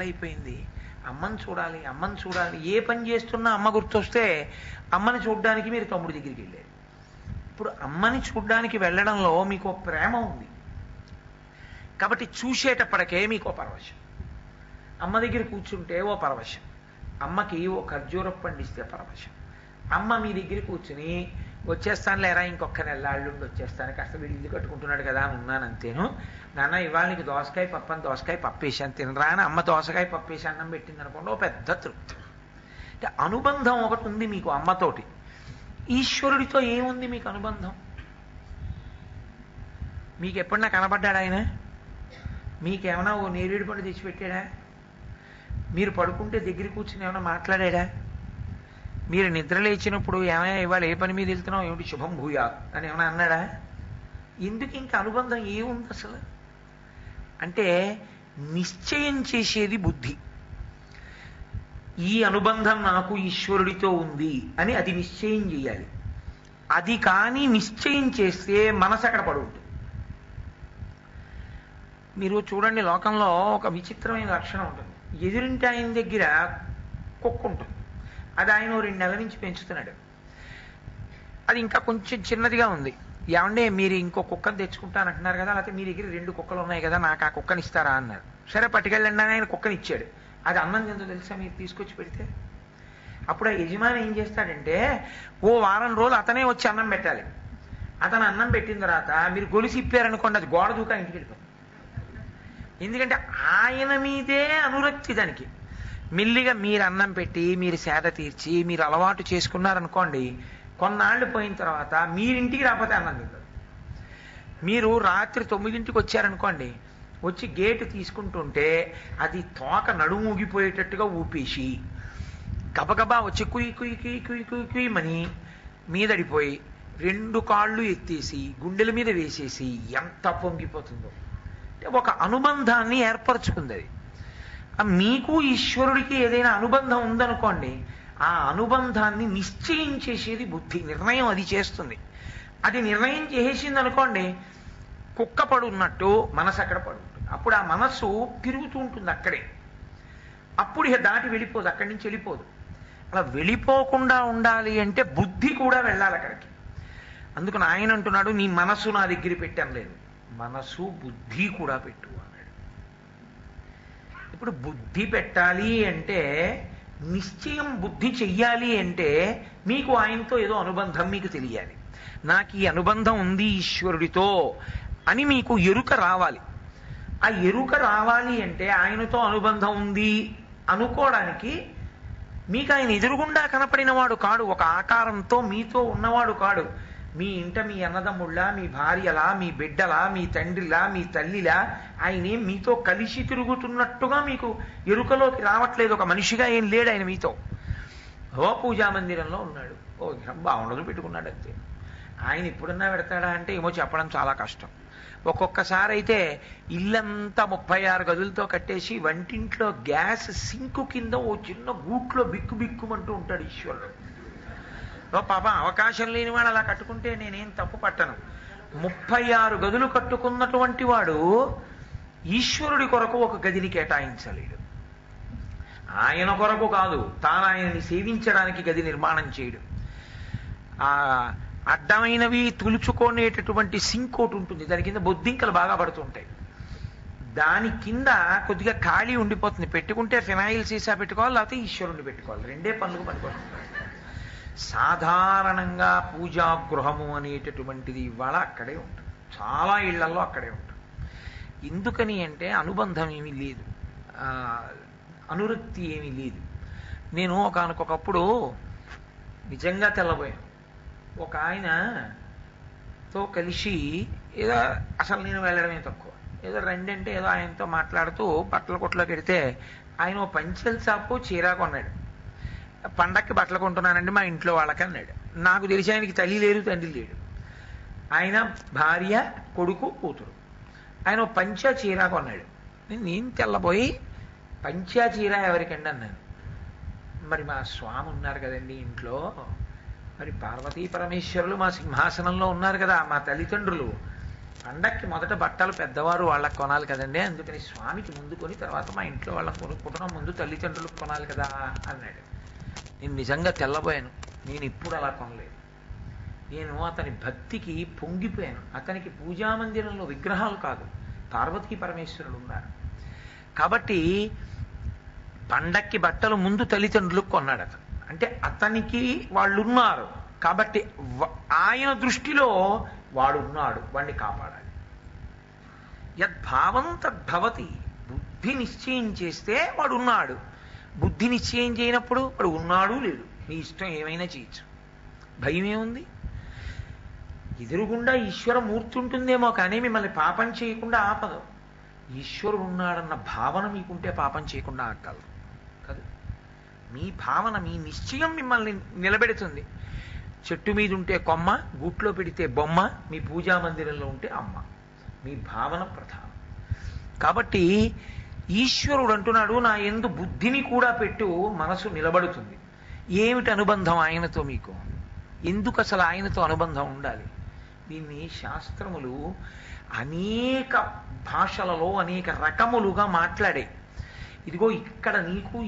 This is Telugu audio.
అయిపోయింది అమ్మని చూడాలి అమ్మని చూడాలి. ఏ పని చేస్తున్నా అమ్మ గుర్తొస్తే అమ్మని చూడడానికి మీరు తమ్ముడి దగ్గరికి వెళ్ళారు. ఇప్పుడు అమ్మని చూడడానికి వెళ్ళడంలో మీకు ప్రేమ ఉంది. కాబట్టి చూసేటప్పటికే మీకు ఓ పరవశం. అమ్మ దగ్గర కూర్చుంటే ఓ పరవశం. అమ్మకి ఓ ఖర్జూరం పండిస్తే పరవశం. అమ్మ మీ దగ్గర కూర్చుని వచ్చేస్తాను లేరా? ఇంకొక నెల్లాళ్ళుండి వచ్చేస్తాను. కాస్త వీళ్ళు ఇల్లు కట్టుకుంటున్నాడు కదా అని ఉన్నాను అంతేను. నాన్న ఇవాళ నీకు దోసకాయ పప్పు అని దోసకాయ పప్పు తినరా అని అమ్మ దోసకాయ పప్పేసి అన్నం పెట్టింది అనుకోండి ఓ పెద్ద తృప్తి. అంటే అనుబంధం ఒకటి ఉంది మీకు అమ్మతోటి. ఈశ్వరుడితో ఏముంది మీకు అనుబంధం? మీకు ఎప్పుడన్నా కనబడ్డాడు ఆయన? మీకేమైనా ఓ నేరేడు పండు తెచ్చిపెట్టాడా? మీరు పడుకుంటే దగ్గర కూర్చుని ఏమైనా మాట్లాడాడా? మీరు నిద్ర లేచినప్పుడు ఏమైనా ఇవాళ ఏ పని మీద వెళ్తున్నావు? ఏమిటి శుభం భూయా? అని ఏమైనా అన్నాడా? ఎందుకు ఇంకా అనుబంధం ఏముంది అసలు? అంటే నిశ్చయం చేసేది బుద్ధి. ఈ అనుబంధం నాకు ఈశ్వరుడితో ఉంది అని అది నిశ్చయం చేయాలి. అది కానీ నిశ్చయం చేస్తే మనసు అక్కడ పడి ఉంటుంది మీరు చూడండి లోకంలో ఒక విచిత్రమైన లక్షణం ఉంటుంది. ఎదురింటి ఆయన దగ్గర కుక్క ఉంటుంది. అది ఆయన ఓ రెండు నెలల నుంచి పెంచుతున్నాడు. అది ఇంకా కొంచెం చిన్నదిగా ఉంది. ఏమంటే మీరు ఇంకో కుక్కను తెచ్చుకుంటానంటున్నారు కదా లేకపోతే మీ దగ్గర రెండు కుక్కలు ఉన్నాయి కదా నాకు ఆ కుక్కని ఇస్తారా అన్నారు. సరే పట్టుకెళ్ళండి అని ఆయన కుక్కని ఇచ్చాడు. అది అన్నం తిందో తెలుసా మీరు తీసుకొచ్చి పెడితే? అప్పుడు ఆ యజమాని ఏం చేస్తాడంటే ఓ వారం రోజులు అతనే వచ్చి అన్నం పెట్టాలి. అతను అన్నం పెట్టిన తర్వాత మీరు గొలుసు ఇప్పారనుకోండి అది గోడ దూకా ఇంటికి వెళ్ళిపోతుంది. ఎందుకంటే ఆయన మీదే అనురక్తి దానికి. మిల్లిగా మీరు అన్నం పెట్టి మీరు సేద తీర్చి మీరు అలవాటు చేసుకున్నారనుకోండి కొన్నాళ్ళు పోయిన తర్వాత మీరింటికి రాకపోతే అన్నం తింటారు. మీరు రాత్రి తొమ్మిదింటికి వచ్చారనుకోండి వచ్చి గేటు తీసుకుంటుంటే అది తోక నడుము ఊగిపోయేటట్టుగా ఊపేసి గబగబా వచ్చి కుయ్ కుయ్ కుయ్ కుయ్ కుయ్ కుయ్యమని మీదడిపోయి రెండు కాళ్ళు ఎత్తేసి గుండెల మీద వేసేసి ఎంత పొంగిపోతుందో. అంటే ఒక అనుబంధాన్ని ఏర్పరచుకుంది అది. మీకు ఈశ్వరుడికి ఏదైనా అనుబంధం ఉందనుకోండి ఆ అనుబంధాన్ని నిశ్చయం చేసేది బుద్ధి నిర్ణయం అది చేస్తుంది. అది నిర్ణయం చేసింది అనుకోండి కుక్క పడున్నట్టు మనసు అక్కడ పడుంటుంది. అప్పుడు ఆ మనస్సు తిరుగుతూ ఉంటుంది అక్కడే. అప్పుడు ఇక దాటి వెళ్ళిపోదు అక్కడి నుంచి వెళ్ళిపోదు. అలా వెళ్ళిపోకుండా ఉండాలి అంటే బుద్ధి కూడా వెళ్ళాలి అక్కడికి. అందుకని ఆయన అంటున్నాడు నీ మనస్సు నా దగ్గర పెట్టాను లేదు. మనసు బుద్ధి కూడా పెట్టు ఇప్పుడు బుద్ధి పెట్టాలి అంటే నిశ్చయం బుద్ధి చెయ్యాలి అంటే మీకు ఆయనతో ఏదో అనుబంధం మీకు తెలియాలి. నాకు ఈ అనుబంధం ఉంది ఈశ్వరుడితో అని మీకు ఎరుక రావాలి. ఆ ఎరుక రావాలి అంటే ఆయనతో అనుబంధం ఉంది అనుకోవడానికి మీకు ఆయన ఎదురుగుండా కనపడినవాడు కాడు. ఒక ఆకారంతో మీతో ఉన్నవాడు కాడు. మీ ఇంట మీ అన్నదమ్ముళ్ళ మీ భార్యలా మీ బిడ్డలా మీ తండ్రిలా మీ తల్లిలా ఆయనే మీతో కలిసి తిరుగుతున్నట్టుగా మీకు ఎరుకలోకి రావట్లేదు. ఒక మనిషిగా ఏం లేడు ఆయన మీతో. ఓ పూజా మందిరంలో ఉన్నాడు. ఓ విగ్రహం బాగుండదు పెట్టుకున్నాడు అంతే. ఆయన ఇప్పుడన్నా పెడతాడా అంటే ఏమో చెప్పడం చాలా కష్టం. ఒక్కొక్కసారి అయితే ఇల్లంతా ముప్పై ఆరు గదులతో కట్టేసి వంటింట్లో గ్యాస్ సింకు కింద ఓ చిన్న గూట్లో బిక్కు బిక్కుమంటూ ఉంటాడు ఈశ్వరుడు. పాప అవకాశం లేనివాడు అలా కట్టుకుంటే నేనేం తప్పు పట్టను. ముప్పై ఆరు గదులు కట్టుకున్నటువంటి వాడు ఈశ్వరుడి కొరకు ఒక గదిని కేటాయించలేడు. ఆయన కొరకు కాదు తాను ఆయనని సేవించడానికి గది నిర్మాణం చేయడు. ఆ అడ్డమైనవి తులుచుకునేటటువంటి సింక్ ఒకటి ఉంటుంది దాని కింద బొద్దింకలు బాగా పడుతుంటాయి దాని కింద కొద్దిగా ఖాళీ ఉండిపోతుంది. పెట్టుకుంటే ఫినాయిల్ సీసా పెట్టుకోవాలి లేకపోతే ఈశ్వరుణ్ణి పెట్టుకోవాలి. రెండే పనులు పనుకోవాలి సాధారణంగా పూజా గృహము అనేటటువంటిది ఇవాళ అక్కడే ఉంటుంది. చాలా ఇళ్ళలో అక్కడే ఉంటుంది. ఎందుకని అంటే అనుబంధం ఏమీ లేదు. అనురక్తి ఏమీ లేదు. నేను ఒకనకొకప్పుడు నిజంగా తెల్లబోయాను. ఒక ఆయనతో కలిసి ఏదో అసలు నేను వెళ్ళడమే తక్కువ. ఏదో రెండంటే అంటే ఏదో ఆయనతో మాట్లాడుతూ బట్టల కొట్లోకి వెడితే ఆయన ఓ పంచెల చాపు చీరా కొన్నాడు. పండక్కి బట్టలు కొంటున్నానండి మా ఇంట్లో వాళ్ళకి అన్నాడు. నాకు తెలిసి ఆయనకి తల్లి లేరు తండ్రి లేడు. ఆయన భార్య కొడుకు కూతురు. ఆయన ఓ పంచా చీర కొన్నాడు. నేను నేను తెల్లబోయి పంచా చీర ఎవరికండి అన్నాను. మరి మా స్వామి ఉన్నారు కదండి ఇంట్లో. మరి పార్వతీ పరమేశ్వరులు మా సింహాసనంలో ఉన్నారు కదా మా తల్లిదండ్రులు. పండక్కి మొదట బట్టలు పెద్దవారు వాళ్ళకి కొనాలి కదండి. అందుకని స్వామికి ముందు కొని తర్వాత మా ఇంట్లో వాళ్ళకి కొనుక్కుంటున్నాం. ముందు తల్లిదండ్రులకు కొనాలి కదా అన్నాడు. నేను నిజంగా తెల్లబోయాను. నేను ఇప్పుడు అలా కొనలేదు. నేను అతని భక్తికి పొంగిపోయాను. అతనికి పూజా మందిరంలో విగ్రహాలు కాదు పార్వతీ పరమేశ్వరుడు ఉన్నారు. కాబట్టి పండక్కి బట్టలు ముందు తల్లిదండ్రులకు కొన్నాడు అతను. అంటే అతనికి వాళ్ళు ఉన్నారు కాబట్టి ఆయన దృష్టిలో వాడు ఉన్నాడు వాడిని కాపాడాలి. యద్భావం తద్భవతి బుద్ధి నిశ్చయం చేస్తే వాడు ఉన్నాడు బుద్ధి నిశ్చయం చేయనప్పుడు వాడు ఉన్నాడు లేడు. మీ ఇష్టం ఏమైనా చేయొచ్చు. భయం ఏముంది? ఎదురుగుండా ఈశ్వర మూర్తి ఉంటుందేమో కానీ మిమ్మల్ని పాపం చేయకుండా ఆపదు. ఈశ్వరుడు ఉన్నాడన్న భావన మీకుంటే పాపం చేయకుండా ఆగలరు కాదు. మీ భావన మీ నిశ్చయం మిమ్మల్ని నిలబెడుతుంది. చెట్టు మీద ఉంటే కొమ్మ గూట్లో పెడితే బొమ్మ మీ పూజా మందిరంలో ఉంటే అమ్మ. మీ భావన ప్రధానం. కాబట్టి ఈశ్వరుడు అంటున్నాడు నా ఎందు బుద్ధిని కూడా పెట్టు మనసు నిలబడుతుంది. ఏమిటి అనుబంధం ఆయనతో మీకు? ఎందుకు అసలు ఆయనతో అనుబంధం ఉండాలి? దీన్ని శాస్త్రములు అనేక భాషలలో అనేక రకములుగా మాట్లాడే ఇదిగో ఇక్కడ నీకు